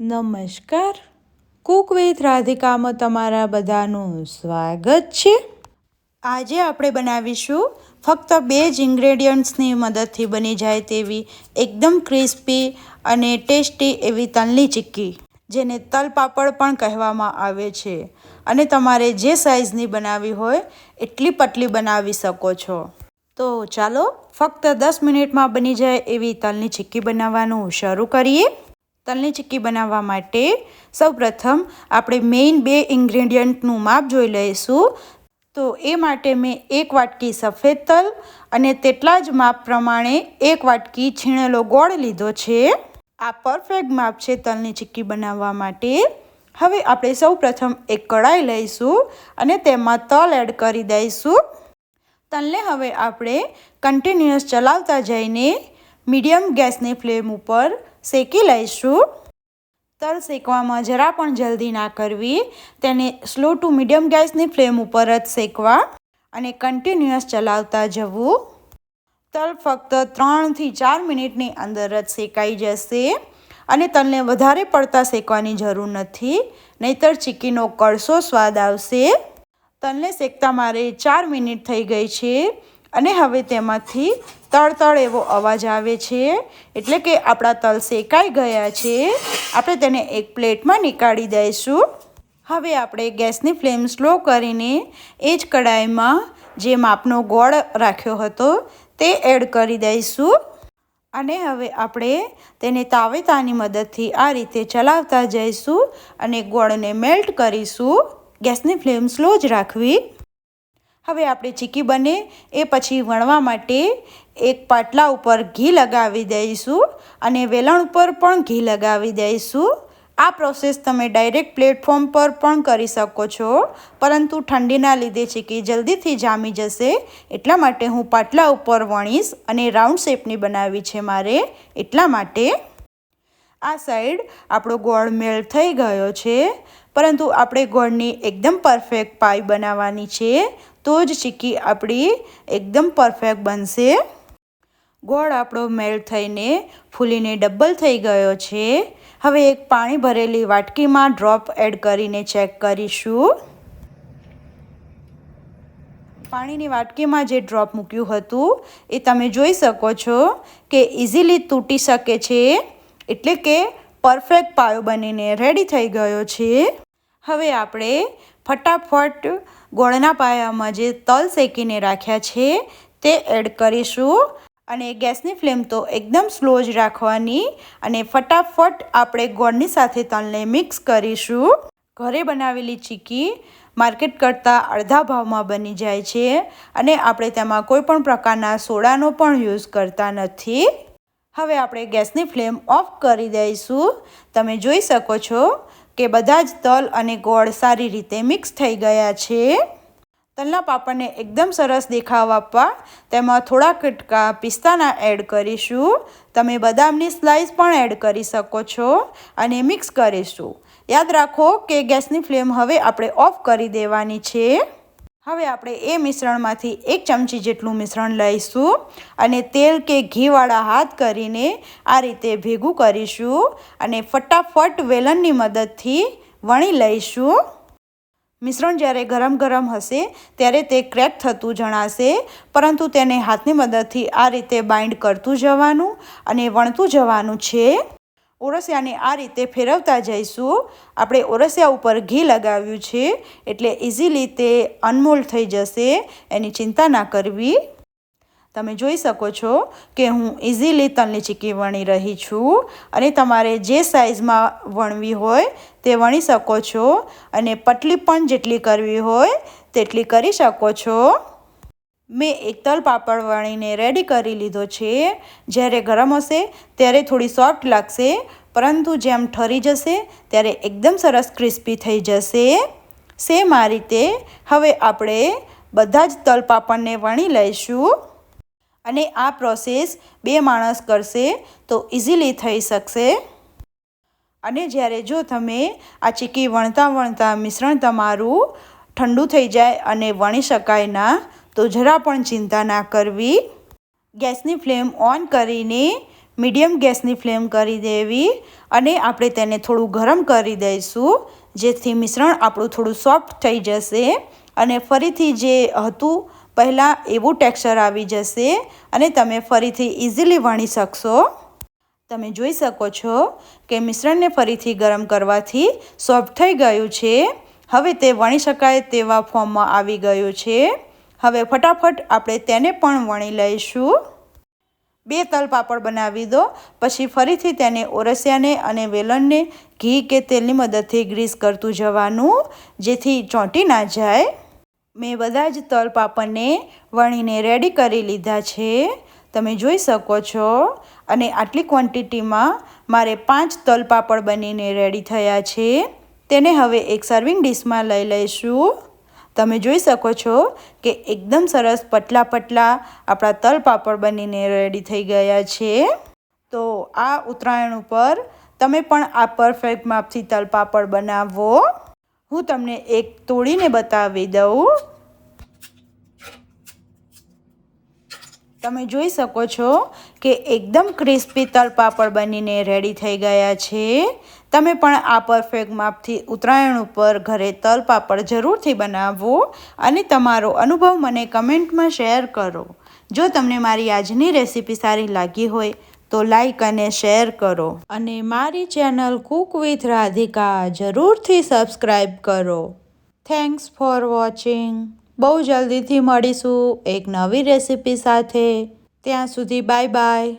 નમસ્કાર. કુક રાધિકામાં તમારા બધાનું સ્વાગત છે. આજે આપણે બનાવીશું ફક્ત બે જ ઇન્ગ્રેડિયન્ટ્સની મદદથી બની જાય તેવી એકદમ ક્રિસ્પી અને ટેસ્ટી એવી તલની ચીક્કી, જેને તલ પાપડ પણ કહેવામાં આવે છે. અને તમારે જે સાઇઝની બનાવવી હોય એટલી પતલી બનાવી શકો છો. તો ચાલો ફક્ત દસ મિનિટમાં બની જાય એવી તલની ચીક્કી બનાવવાનું શરૂ કરીએ. તલની ચીક્કી બનાવવા માટે સૌપ્રથમ આપણે મેઇન બે ઇન્ગ્રેડિયન્ટનું માપ જોઈ લઈશું. તો એ માટે મેં એક વાટકી સફેદ તલ અને તેટલા જ માપ પ્રમાણે એક વાટકી છીણેલો ગોળ લીધો છે. આ પરફેક્ટ માપ છે તલની ચીક્કી બનાવવા માટે. હવે આપણે સૌપ્રથમ એક કઢાઈ લઈશું અને તેમાં તલ એડ કરી દઈશું. તલને હવે આપણે કન્ટિન્યુઅસ ચલાવતા જઈને મીડિયમ ગેસની ફ્લેમ ઉપર શેકી લઈશું. તલ શેકવામાં જરા પણ જલ્દી ના કરવી. તેને સ્લો ટુ મીડિયમ ગેસની ફ્લેમ ઉપર જ શેકવા અને કન્ટિન્યુઅસ ચલાવતા જવું. તલ ફક્ત ત્રણથી ચાર મિનિટની અંદર જ શેકાઈ જશે અને તલને વધારે પડતા શેકવાની જરૂર નથી, નહીતર ચીકીનો કડસો સ્વાદ આવશે. તલને શેકતા મારે ચાર મિનિટ થઈ ગઈ છે. અને હવે તેમાંથી તળતળ એવો અવાજ આવે છે, એટલે કે આપણા તલ શેકાઈ ગયા છે. આપણે તેને એક પ્લેટમાં નીકાળી દઈશું. હવે આપણે ગેસની ફ્લેમ સ્લો કરીને એ જ કડાઈમાં જે માપનો ગોળ રાખ્યો હતો તે એડ કરી દઈશું. અને હવે આપણે તેને તાવેતાની મદદથી આ રીતે ચલાવતા જઈશું અને ગોળને મેલ્ટ કરીશું. ગેસની ફ્લેમ સ્લો જ રાખવી. હવે આપણે ચીકી બને એ પછી વણવા માટે એક પાટલા ઉપર ઘી લગાવી દઈશું અને વેલણ ઉપર પણ ઘી લગાવી દઈશું. આ પ્રોસેસ તમે ડાયરેક્ટ પ્લેટફોર્મ પર પણ કરી શકો છો, પરંતુ ઠંડીના લીધે ચીકી જલ્દીથી જામી જશે. એટલા માટે હું પાટલા ઉપર વણીશ અને રાઉન્ડ શેપની બનાવી છે મારે. એટલા માટે આ સાઈડ આપણો ગોળ મેળ થઈ ગયો છે. પરંતુ આપણે ગોળની એકદમ પરફેક્ટ પાઈ બનાવવાની છે તો જ ચીક્કી આપણી એકદમ પરફેક્ટ બનશે. ગોળ આપણો મેળ થઈને ફૂલીને ડબલ થઈ ગયો છે. હવે એક પાણી ભરેલી વાટકીમાં ડ્રોપ એડ કરીને ચેક કરીશું. પાણીની વાટકીમાં જે ડ્રોપ મૂક્યું હતું એ તમે જોઈ શકો છો કે ઇઝીલી તૂટી શકે છે. એટલે કે પરફેક્ટ પાયો બનીને રેડી થઈ ગયો છે. હવે આપણે ફટાફટ ગોળના પાયામાં જે તલ શેકીને રાખ્યા છે તે એડ કરીશું. અને ગેસની ફ્લેમ તો એકદમ સ્લો જ રાખવાની અને ફટાફટ આપણે ગોળની સાથે તલને મિક્સ કરીશું. ઘરે બનાવેલી ચીકી માર્કેટ કરતાં અડધા ભાવમાં બની જાય છે અને આપણે તેમાં કોઈ પણ પ્રકારના સોડાનો પણ યુઝ કરતા નથી. હવે આપણે ગેસની ફ્લેમ ઓફ કરી દઈશું. તમે જોઈ શકો છો કે બધા જ તલ અને ગોળ સારી રીતે મિક્સ થઈ ગયા છે. તલના પાપડને એકદમ સરસ દેખાવ આપવા તેમાં થોડા કટકા પિસ્તાના એડ કરીશું. તમે બદામની સ્લાઇસ પણ એડ કરી શકો છો અને મિક્સ કરીશું. યાદ રાખો કે ગેસની ફ્લેમ હવે આપણે ઓફ કરી દેવાની છે. હવે આપણે એ મિશ્રણમાંથી એક ચમચી જેટલું મિશ્રણ લઈશું અને તેલ કે ઘીવાળા હાથ કરીને આ રીતે ભેગું કરીશું અને ફટાફટ વેલણની મદદથી વણી લઈશું. મિશ્રણ જ્યારે ગરમ ગરમ હશે ત્યારે તે ક્રેક થતું જણાશે, પરંતુ તેને હાથની મદદથી આ રીતે બાઇન્ડ કરતું જવાનું અને વણતું જવાનું છે. ઓરસિયાને આ રીતે ફેરવતા જઈશું. આપણે ઓરસિયા ઉપર ઘી લગાવ્યું છે એટલે ઇઝીલી તે અનમોલ થઈ જશે. એની ચિંતા ના કરવી. તમે જોઈ શકો છો કે હું ઇઝીલી તલની ચીકી વણી રહી છું અને તમારે જે સાઇઝમાં વણવી હોય તે વણી શકો છો અને પટલી પણ જેટલી કરવી હોય તેટલી કરી શકો છો. મેં એક તલ પાપડ વણીને રેડી કરી લીધો છે. જ્યારે ગરમ હશે, ત્યારે થોડી સોફ્ટ લાગશે. પરંતુ જેમ ઠરી જશે, ત્યારે એકદમ સરસ ક્રિસ્પી થઈ જશે. સેમ આ રીતે હવે આપણે બધા જ તલ પાપડને વણી લઈશું. અને આ પ્રોસેસ બે માણસ કરશે તો ઇઝીલી થઈ શકશે. અને જ્યારે જો તમે આ ચીકી વણતા વણતા મિશ્રણ તમારું ઠંડુ થઈ જાય અને વણી શકાય ના તો જરા પણ ચિંતા ના કરવી. ગેસની ફ્લેમ ઓન કરીને મીડિયમ ગેસની ફ્લેમ કરી દેવી અને આપણે તેને થોડું ગરમ કરી દઈશું. જેથી મિશ્રણ આપણું થોડું સોફ્ટ થઈ જશે અને ફરીથી જે હતું પહેલાં એવું ટેક્સચર આવી જશે અને તમે ફરીથી ઇઝીલી વણી શકશો. તમે જોઈ શકો છો કે મિશ્રણને ફરીથી ગરમ કરવાથી સોફ્ટ થઈ ગયું છે. હવે તે વણી શકાય તેવા ફોર્મમાં આવી ગયું છે. હવે ફટાફટ આપણે તેને પણ વણી લઈશું. બે તલ પાપડ બનાવી દો, પછી ફરીથી તેને ઓરસિયાને અને વેલણને ઘી કે તેલની મદદથી ગ્રીસ કરતું જવાનું, જેથી ચોંટી ના જાય. મેં બધા જ તલ પાપડને વણીને રેડી કરી લીધા છે. તમે જોઈ શકો છો. અને આટલી ક્વોન્ટિટીમાં મારે પાંચ તલ પાપડ બનીને રેડી થયા છે. તેને હવે એક સર્વિંગ ડીશમાં લઈ લઈશું. તમે જોઈ શકો છો કે એકદમ સરસ પતલા પતલા આપણા તલ પાપડ બનીને રેડી થઈ ગયા છે. તો આ ઉત્તરાયણ ઉપર તમે પણ આ પરફેક્ટ માપથી તલ પાપડ બનાવો. હું તમને એક તોડીને બતાવી દઉં. તમે જોઈ શકો છો કે એકદમ ક્રિસ્પી તલપાપડ બનીને રેડી થઈ ગયા છે. તમે પણ આ પરફેક્ટ માપથી ઉત્તરાયણ ઉપર ઘરે તલપાપડ જરૂરથી બનાવો અને તમારો અનુભવ મને કમેન્ટમાં શેર કરો. જો તમને મારી આજની રેસીપી સારી લાગી હોય તો લાઈક અને શેર કરો. અને મારી ચેનલ કુક વિથ રાધિકા જરૂરથી સબસ્ક્રાઈબ કરો. Thanks for watching. બહુ જલ્દીથી મળીશું એક નવી રેસીપી સાથે. ત્યાં સુધી બાય બાય.